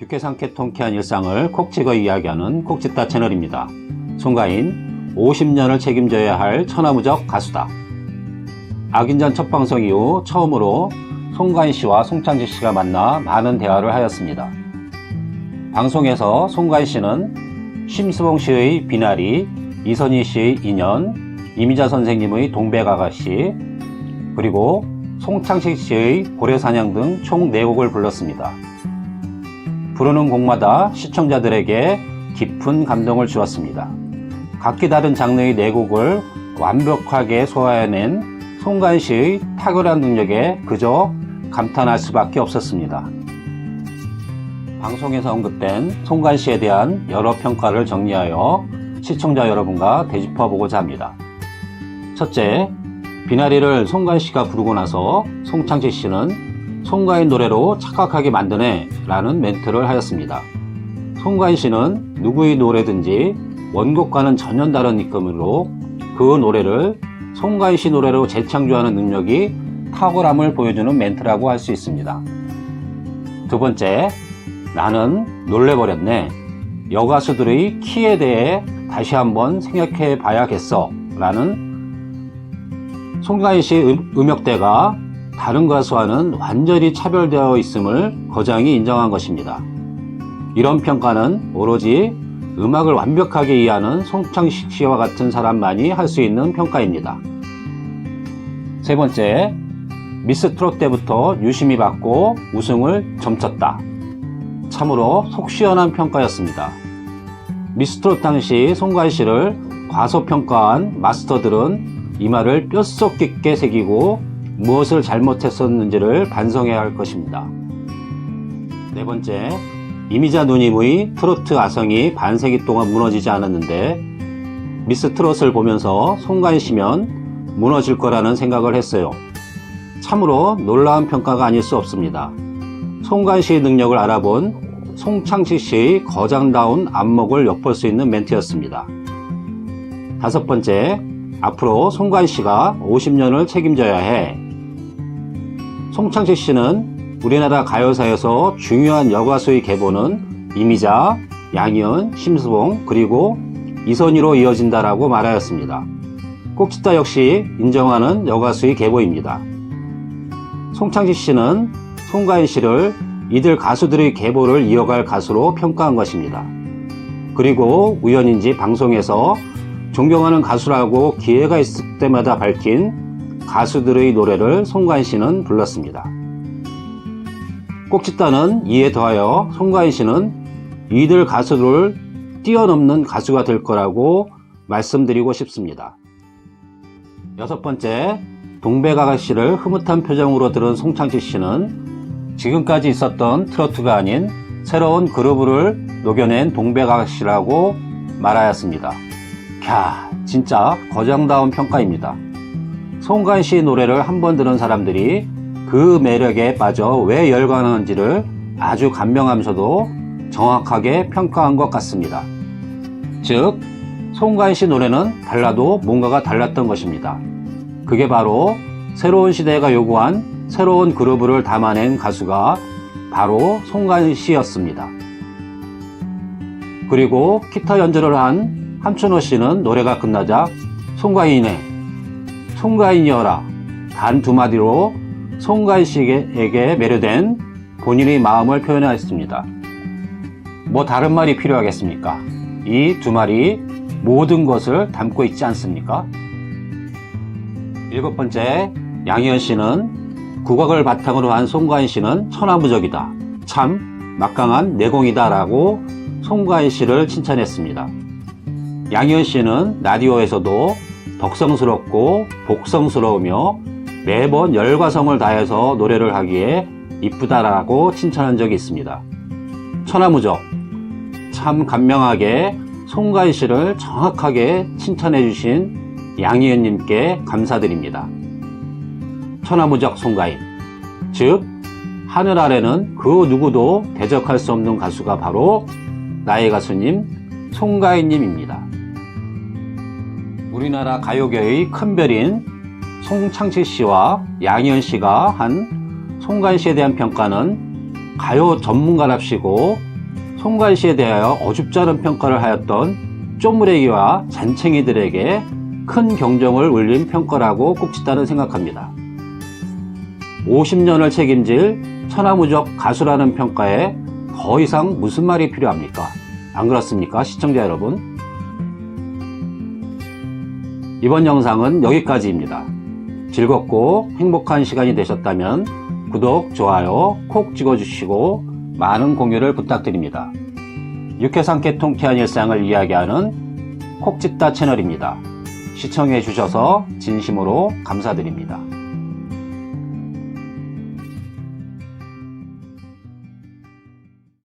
유쾌상쾌 통쾌한 일상을 콕 찍어 이야기하는 콕찍다 채널입니다. 송가인 50년을 책임져야 할 천하무적 가수다. 악인전 첫 방송 이후 처음으로 송가인 씨와 송창지 씨가 만나 많은 대화를 하였습니다. 방송에서 송가인 씨는 심수봉 씨의 비나리, 이선희 씨의 인연, 이미자 선생님의 동백아가씨, 그리고 송창식 씨의 고래사냥 등 총 4곡을 불렀습니다. 부르는 곡마다 시청자들에게 깊은 감동을 주었습니다. 각기 다른 장르의 4곡을 완벽하게 소화해낸 송가인 씨의 탁월한 능력에 그저 감탄할 수밖에 없었습니다. 방송에서 언급된 송가인 씨에 대한 여러 평가를 정리하여 시청자 여러분과 되짚어보고자 합니다. 첫째, 비나리를 송가인 씨가 부르고 나서 송창식 씨는 송가인 노래로 착각하게 만드네 라는 멘트를 하였습니다. 송가인 씨는 누구의 노래든지 원곡과는 전혀 다른 느낌으로 그 노래를 송가인 씨 노래로 재창조하는 능력이 탁월함을 보여주는 멘트라고 할 수 있습니다. 두 번째, 나는 놀래버렸네. 여가수들의 키에 대해 다시 한번 생각해 봐야겠어. 라는 송가인 씨 음, 음역대가 다른 가수와는 완전히 차별되어 있음을 거장이 인정한 것입니다. 이런 평가는 오로지 음악을 완벽하게 이해하는 송창식 씨와 같은 사람만이 할 수 있는 평가입니다. 세 번째, 미스 트롯 때부터 유심히 받고 우승을 점쳤다. 참으로 속 시원한 평가였습니다. 미스 트롯 당시 송가인 씨를 과소평가한 마스터들은 이 말을 뼛속 깊게 새기고 무엇을 잘못했었는지를 반성해야 할 것입니다. 네 번째, 이미자 누님의 트로트 아성이 반세기 동안 무너지지 않았는데 미스 트롯을 보면서 씨면 무너질 거라는 생각을 했어요. 참으로 놀라운 평가가 아닐 수 없습니다. 송가인 씨의 능력을 알아본 송창식 씨의 거장다운 안목을 엿볼 수 있는 멘트였습니다. 다섯 번째, 앞으로 송가인 씨가 50년을 책임져야 해. 송창식 씨는 우리나라 가요사에서 중요한 여가수의 계보는 이미자, 양희은, 심수봉, 그리고 이선희로 이어진다라고 말하였습니다. 꼭지따 역시 인정하는 여가수의 계보입니다. 송창식 씨는 송가인 씨를 이들 가수들의 계보를 이어갈 가수로 평가한 것입니다. 그리고 우연인지 방송에서 존경하는 가수라고 기회가 있을 때마다 밝힌 가수들의 노래를 송가인 씨는 불렀습니다. 꼭지따는 이에 더하여 송가인 씨는 이들 가수를 뛰어넘는 가수가 될 거라고 말씀드리고 싶습니다. 여섯 번째, 동백아가 씨를 흐뭇한 표정으로 들은 송창식 씨는 지금까지 있었던 트로트가 아닌 새로운 그루브를 녹여낸 동백아가 씨라고 말하였습니다. 캬, 진짜 거장다운 평가입니다. 송가인 씨 노래를 한 번 들은 사람들이 그 매력에 빠져 왜 열광하는지를 아주 감명하면서도 정확하게 평가한 것 같습니다. 즉, 송가인 씨 노래는 달라도 뭔가가 달랐던 것입니다. 그게 바로 새로운 시대가 요구한 새로운 그루브를 담아낸 가수가 바로 송가인 씨였습니다. 그리고 기타 연주를 한 함춘호 씨는 노래가 끝나자 송가인의 송가인이여라 단 두 마디로 송가인 씨에게 매료된 본인의 마음을 표현하였습니다. 뭐 다른 말이 필요하겠습니까? 이 두 말이 모든 것을 담고 있지 않습니까? 일곱 번째, 양희연 씨는 국악을 바탕으로 한 송가인 씨는 천하무적이다. 참 막강한 내공이다 라고 송가인 씨를 칭찬했습니다. 양희연 씨는 라디오에서도 덕성스럽고 복성스러우며 매번 열과성을 다해서 노래를 하기에 이쁘다라고 칭찬한 적이 있습니다. 천하무적 참 감명하게 송가인 씨를 정확하게 칭찬해 주신 양희은님께 감사드립니다. 천하무적 송가인 즉 하늘 아래는 그 누구도 대적할 수 없는 가수가 바로 나의 가수님 송가인님입니다. 우리나라 가요계의 큰 별인 송창식 씨와 양희은 씨가 한 송가인 씨에 대한 평가는 가요 전문가랍시고 송가인 씨에 대하여 어줍지 않은 평가를 하였던 쪼무레기와 잔챙이들에게 큰 경종을 울린 평가라고 꼭 짓다는 생각합니다. 50년을 책임질 천하무적 가수라는 평가에 더 이상 무슨 말이 필요합니까? 안 그렇습니까? 시청자 여러분. 이번 영상은 여기까지입니다. 즐겁고 행복한 시간이 되셨다면 구독, 좋아요 콕 찍어주시고 많은 공유를 부탁드립니다. 육회상쾌 통쾌한 일상을 이야기하는 콕짓다 채널입니다. 시청해 주셔서 진심으로 감사드립니다.